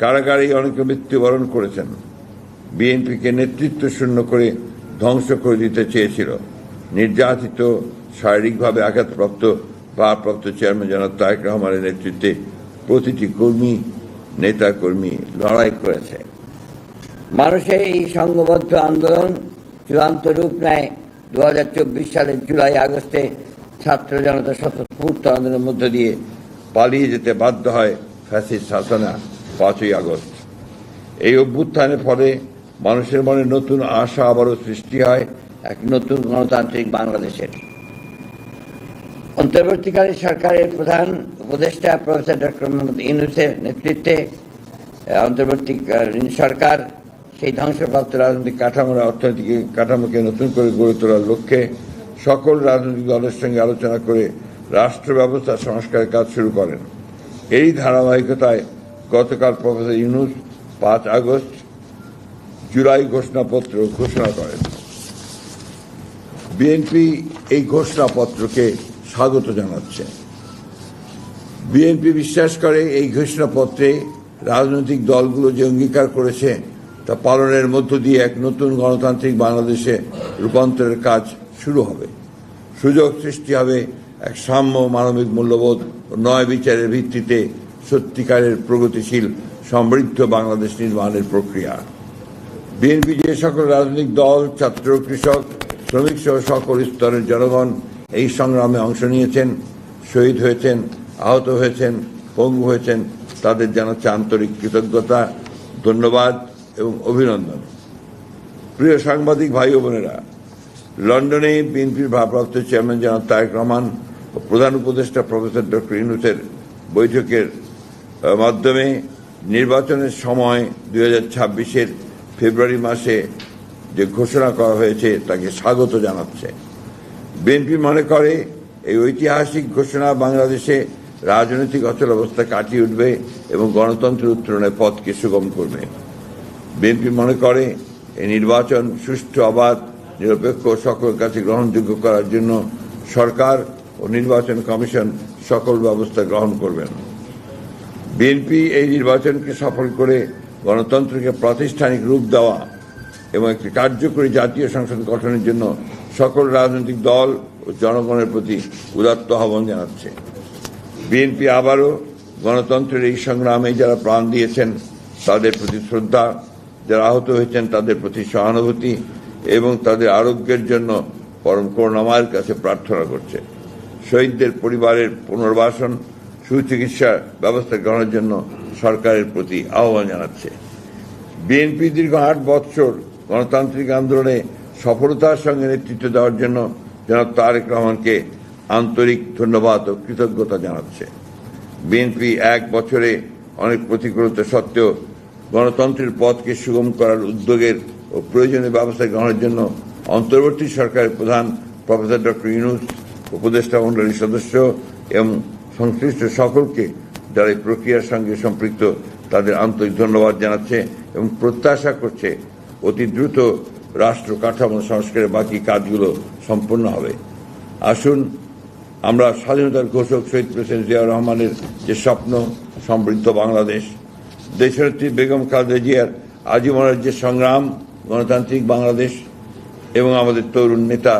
কারাগারেই অনেকে মৃত্যুবরণ করেছেন। বিএনপিকে নেতৃত্ব শূন্য করে ধ্বংস করে দিতে চেয়েছিল। নির্যাতিত, শারীরিকভাবে আঘাতপ্রাপ্ত, ভারপ্রাপ্ত চেয়ারম্যান জনাব তারেক রহমানের নেতৃত্বে প্রতিটি কর্মী নেতা কর্মী লড়াই করেছে। মানুষের এই সংঘবদ্ধ আন্দোলন চূড়ান্ত রূপ নেয় দু হাজার চব্বিশ সালের জুলাই আগস্টে ছাত্র জনতা স্বতঃস্ফূর্ত আন্দোলনের মধ্য দিয়ে পালিয়ে যেতে বাধ্য হয় ফ্যাসিস্ট শাসনা। পাঁচই আগস্ট। এই অভ্যুত্থানের ফলে মানুষের মনে নতুন আশা আবারও সৃষ্টি হয় এক নতুন গণতান্ত্রিক বাংলাদেশের। অন্তর্বর্তীকালীন সরকারের প্রধান উপদেষ্টা প্রফেসর ডক্টর মোহাম্মদ ইউনুসের নেতৃত্বে আহ, অন্তর্বর্তীকালীন সরকার সেই ধ্বংসপ্রাপ্ত রাজনৈতিক কাঠামোর অর্থনৈতিক কাঠামোকে নতুন করে গড়ে তোলার লক্ষ্যে সকল রাজনৈতিক দলের সঙ্গে আলোচনা করে রাষ্ট্র ব্যবস্থা সংস্কারের কাজ শুরু করেন। এই ধারাবাহিকতায় গতকাল প্রফেসর ইউনুস পাঁচ আগস্ট জুলাই ঘোষণাপত্র ঘোষণা করেন। বিএনপি এই ঘোষণাপত্রকে স্বাগত জানাচ্ছে। বিএনপি বিশ্বাস করে এই ঘোষণাপত্রে রাজনৈতিক দলগুলো যে অঙ্গীকার করেছে, তা পালনের মধ্য দিয়ে এক নতুন গণতান্ত্রিক বাংলাদেশে রূপান্তরের কাজ শুরু হবে। সুযোগ সৃষ্টি হবে এক সাম্য মানবিক মূল্যবোধ নয় বিচারের ভিত্তিতে সত্যিকারের প্রগতিশীল, সমৃদ্ধ বাংলাদেশ নির্মাণের প্রক্রিয়া। বিএনপি যে সকল রাজনৈতিক দল, ছাত্র, কৃষক, শ্রমিক সহ সকল স্তরের জনগণ এই সংগ্রামে অংশ নিয়েছেন, শহীদ হয়েছেন, আহত হয়েছেন, পঙ্গু হয়েছেন, তাদের জানাচ্ছে আন্তরিক কৃতজ্ঞতা, ধন্যবাদ এবং অভিনন্দন। প্রিয় সাংবাদিক ভাই ও বোনেরা, লন্ডনে বিএনপির ভারপ্রাপ্ত চেয়ারম্যান জনাব তারেক রহমান ও প্রধান উপদেষ্টা প্রফেসর ডক্টর ইউনুসের বৈঠকের মাধ্যমে নির্বাচনের সময় দুই হাজার ছাব্বিশের ফেব্রুয়ারি মাসে যে ঘোষণা করা হয়েছে তাকে স্বাগত জানাচ্ছে। বিএনপি মনে করে এই ঐতিহাসিক ঘোষণা বাংলাদেশে রাজনৈতিক অচল অচলাবস্থা কাটিয়ে উঠবে এবং গণতন্ত্রের উত্তরণের পথকে সুগম করবে। বিএনপি মনে করে এই নির্বাচন সুষ্ঠু, অবাধ, নিরপেক্ষ সকল কাছে গ্রহণযোগ্য করার জন্য সরকার ও নির্বাচন কমিশন সকল ব্যবস্থা গ্রহণ করবেন। বিএনপি এই নির্বাচনকে সফল করে গণতন্ত্রকে প্রাতিষ্ঠানিক রূপ দেওয়া এবং একটি কার্যকরী জাতীয় সংসদ গঠনের জন্য সকল রাজনৈতিক দল ও জনগণের প্রতি উদাত্ত আহ্বান জানাচ্ছে। বিএনপি আবারও গণতন্ত্রের এই সংগ্রামে যারা প্রাণ দিয়েছেন, তাদের প্রতি শ্রদ্ধা, যারা আহত হয়েছেন, তাদের প্রতি সহানুভূতি এবং তাদের আরোগ্যের জন্য পরম করুণাময়ের কাছে প্রার্থনা করছে। শহীদদের পরিবারের পুনর্বাসন সুচিকিৎসা ব্যবস্থা গ্রহণের জন্য সরকারের প্রতি আহ্বান জানাচ্ছে। বিএনপি দীর্ঘ আট বৎসর গণতান্ত্রিক আন্দোলনে সফলতার সঙ্গে নেতৃত্ব দেওয়ার জন্য জনাব তারেক রহমানকে আন্তরিক ধন্যবাদ ও কৃতজ্ঞতা জানাচ্ছে। বিএনপি এক বছরে অনেক প্রতিকূলতা সত্ত্বেও গণতন্ত্রের পথকে সুগম করার উদ্যোগের ও প্রয়োজনীয় ব্যবস্থা গ্রহণের জন্য অন্তর্বর্তী সরকারের প্রধান প্রফেসর ডক্টর ইউনুস, উপদেষ্টা মণ্ডলীর সদস্য এবং সংশ্লিষ্ট সকলকে যারা এই প্রক্রিয়ার সঙ্গে সম্পৃক্ত, তাদের আন্তরিক ধন্যবাদ জানাচ্ছে এবং প্রত্যাশা করছে অতি দ্রুত রাষ্ট্র কাঠামো সংস্কারের বাকি কাজগুলো সম্পন্ন হবে। আসুন, আমরা স্বাধীনতার ঘোষক শহীদ প্রেসিডেন্ট জিয়াউর রহমানের যে স্বপ্ন, সমৃদ্ধ বাংলাদেশ, দেশনেত্রী বেগম খালেদা জিয়ার আজীবনের যে সংগ্রাম, গণতান্ত্রিক বাংলাদেশ এবং আমাদের তরুণ নেতা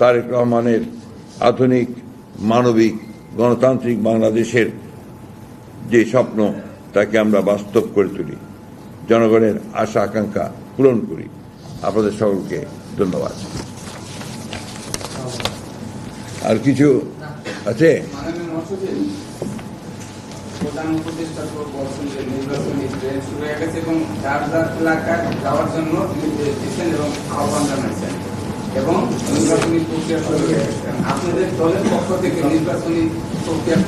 তারেক রহমানের আধুনিক মানবিক গণতান্ত্রিক বাংলাদেশের যে স্বপ্ন, তাকে আমরা বাস্তব করে তুলি। জনগণের আশা, আকাঙ্ক্ষা পূরণ করি। আপনাদের সকলকে ধন্যবাদ। আর কিছু আছে? এবং এলাকায় যাওয়ার জন্য আহ্বান জানাচ্ছেন। এবং নির্বাচনী প্রক্রিয়া আপনাদের দলের পক্ষ থেকে নির্বাচনী প্রক্রিয়া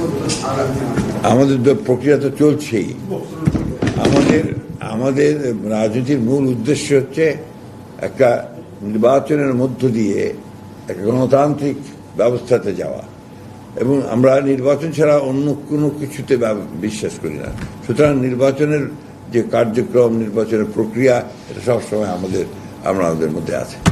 আমাদের প্রক্রিয়া তো চলছেই। আমাদের আমাদের রাজনীতির মূল উদ্দেশ্য হচ্ছে একটা নির্বাচনের মধ্য দিয়ে একটা গণতান্ত্রিক ব্যবস্থাতে যাওয়া। এবং আমরা নির্বাচন ছাড়া অন্য কোনো কিছুতে বিশ্বাস করি না। সুতরাং নির্বাচনের যে কার্যক্রম, নির্বাচনের প্রক্রিয়া, এটা সবসময় আমাদের, আমরা আমাদের মধ্যে আছে।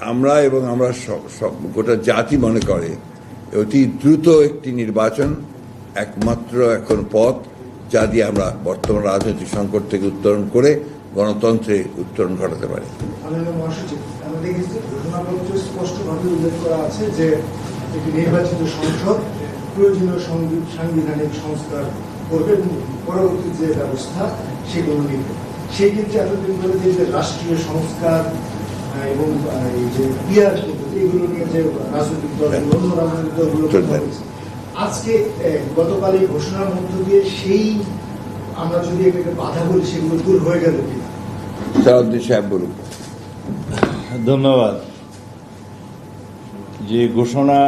আমরা এবং আমরা গোটা জাতি মনে করে অতি দ্রুত একটি নির্বাচন, একমাত্র এখন পথ, যা দিয়ে আমরা বর্তমান রাজনৈতিক সংকট থেকে উত্তরণ করে গণতন্ত্রে উত্তরণ ঘটাতে পারি। স্পষ্টভাবে সংস্কার পরবর্তী যে ব্যবস্থা, সেগুলো সেই ক্ষেত্রে এতদিন ধরে যে রাষ্ট্রীয় সংস্কার এবং এই যে পিয়ার এগুলো নিয়ে যে রাজনৈতিক দলগুলো অন্য রাজনৈতিক দলগুলো কথা চলবে। বলছে। আজকে আহ, গতকাল এই ঘোষণার মধ্য দিয়ে সেই আমরা যদি এটাকে বাধা বলি সেগুলো দূর হয়ে গেল কিনা সাহেব বলুন ধন্যবাদ যে ঘোষণা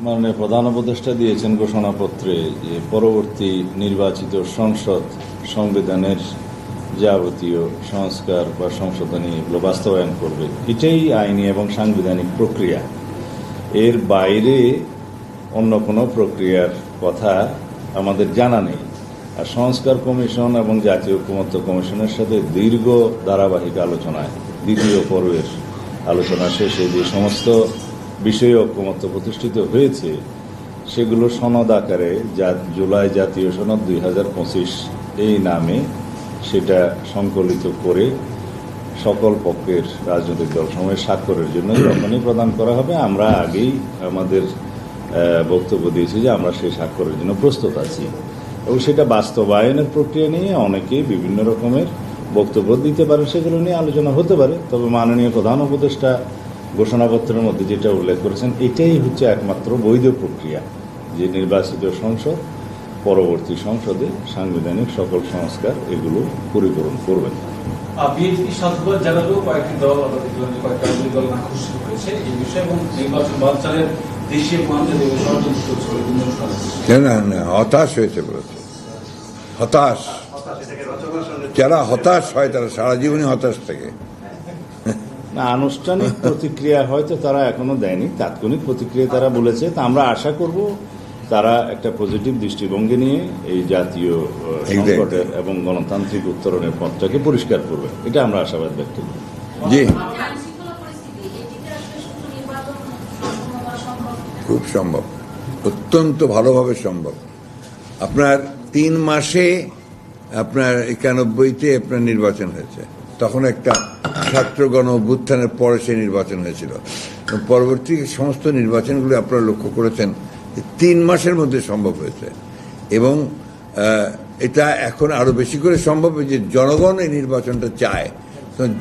মানে প্রধান উপদেষ্টা দিয়েছেন ঘোষণাপত্রে যে পরবর্তী নির্বাচিত সংসদ সংবিধানের যাবতীয় সংস্কার বা সংশোধনী এগুলো বাস্তবায়ন করবে। এটাই আইনি এবং সাংবিধানিক প্রক্রিয়া। এর বাইরে অন্য কোনো প্রক্রিয়ার কথা আমাদের জানা নেই। আর সংস্কার কমিশন এবং জাতীয় ঐক্যমত্য কমিশনের সাথে দীর্ঘ ধারাবাহিক আলোচনায়, দ্বিতীয় পর্বের আলোচনা শেষে যে সমস্ত বিষয়ে ঐক্যমত্য প্রতিষ্ঠিত হয়েছে, সেগুলো সনদ আকারে যা জুলাই জাতীয় সনদ দুই হাজার পঁচিশ এই নামে সেটা সংকলিত করে সকল পক্ষের রাজনৈতিক দল সময় স্বাক্ষরের জন্য যখনই প্রদান করা হবে। আমরা আগেই আমাদের বক্তব্য দিয়েছি যে আমরা সেই স্বাক্ষরের জন্য প্রস্তুত আছি। এবং সেটা বাস্তবায়নের প্রক্রিয়া নিয়ে অনেকেই বিভিন্ন রকমের বক্তব্য দিতে পারে সেগুলো নিয়ে আলোচনা হতে পারে। তবে মাননীয় প্রধান উপদেষ্টা ঘোষণাপত্রের মধ্যে যেটা উল্লেখ করেছেন, এটাই হচ্ছে একমাত্র বৈধ প্রক্রিয়া যে নির্বাচিত সংসদ পরবর্তী সংসদে সাংবিধানিক সকল সংস্কার এগুলো পরিপূরণ করবেন। বিএনপি সাধুবাদ জানালেও কয়েকটি দল কয়েকটা রাজনৈতিক দল নাখোশ করেছে এই বিষয়ে এবং নির্বাচন বাঞ্চালের দেশীয় মানুষের দেবে ষড়যন্ত্র চলছে বলে গুঞ্জন শোনা যাচ্ছে। না না না হতাশ হয়েছে বলেছে হতাশ। যারা হতাশ হয় তারা সারা জীবনই হতাশ থাকে। না আনুষ্ঠানিক প্রতিক্রিয়া হয়তো তারা এখনও দেয়নি তাৎক্ষণিক প্রতিক্রিয়া তারা বলেছে তা আমরা আশা করব তারা একটা পজিটিভ দৃষ্টিভঙ্গি নিয়ে এই জাতীয় সংকটের এবং গণতান্ত্রিক উত্তরণের পথটাকে পরিষ্কার করবে। এটা আমরা আশাবাদ ব্যক্ত করি। জি। খুব সম্ভব। অত্যন্ত ভালোভাবে সম্ভব। আপনার তিন মাসে আপনার একানব্বইতে আপনার নির্বাচন হয়েছে। তখন একটা ছাত্র গণ অভ্যুত্থানের পরে সেই নির্বাচন হয়েছিল। পরবর্তী সমস্ত নির্বাচনগুলো আপনারা লক্ষ্য করেছেন। তিন মাসের মধ্যে সম্ভব হয়েছে। এবং এটা এখন আরও বেশি করে সম্ভব যে জনগণ এই নির্বাচনটা চায়।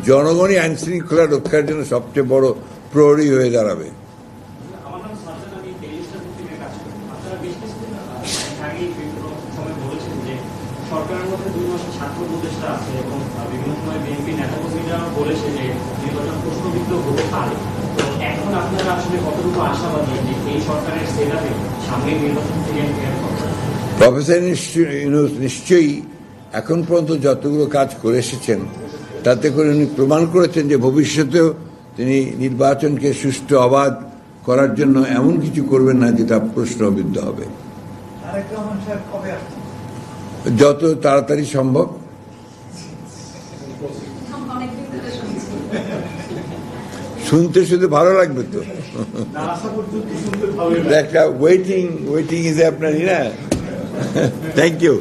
জনগণই আইন শৃঙ্খলা রক্ষার জন্য সবচেয়ে বড় প্রহরী হয়ে দাঁড়াবে। সরকারের মধ্যে দুই ছাত্র আছে এবং বিভিন্ন সময় বিএনপি নেতাকর্মীরা বলেছে যে নির্বাচন প্রশ্নবিদ্ধ হতে পারে। এখন আপনারা আসলে কতটুকু আশাবাদী যে এই সরকারের সেটাতে সামনের নির্বাচন থেকে প্রফেসর নিশ্চয়- নিশ্চয়ই এখন পর্যন্ত যতগুলো কাজ করে এসেছেন তাতে করে উনি প্রমাণ করেছেন যে ভবিষ্যতেও তিনি নির্বাচনকে সুষ্ঠু অবাধ করার জন্য এমন কিছু করবেন না যেটা প্রশ্নবিদ্ধ হবে। যত তাড়াতাড়ি সম্ভব। শুনতে শুধু ভালো লাগবে তো। একটা ওয়েটিং ওয়েটিং ইজ আপনার না? থ্যাংক ইউ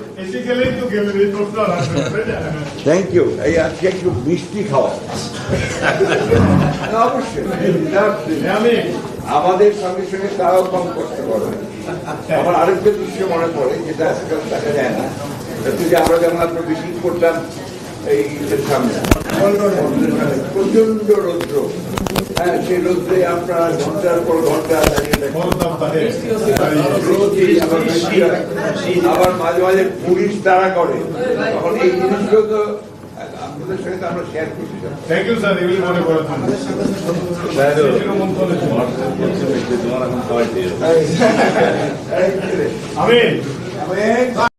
থ্যাংক ইউ এই আজকে একটু মিষ্টি খাওয়া। অবশ্যই আমাদের সঙ্গে সঙ্গে তারাও কম করতে পারবে আমার আরেকটা দৃশ্য মনে পড়ে, যেটা আজকাল দেখা যায় না। যে আমরা যেমন আপনার মিটিং করতাম এই সামনে। প্রচণ্ড রৌদ্র। হ্যাঁ সেই রৌদ্রে আপনারা ঘণ্টার পর ঘণ্টা দাঁড়িয়ে থাকেন। রোদই আবার হয়। মাঝে মাঝে পুলিশ তারা করে তখন এই জিনিসগুলো তো আপনাদের সঙ্গে আমরা শেয়ার করছি থ্যাংক ইউ স্যার এগুলি মনে করার জন্য সেরকম করে এই, এই, আমি আমি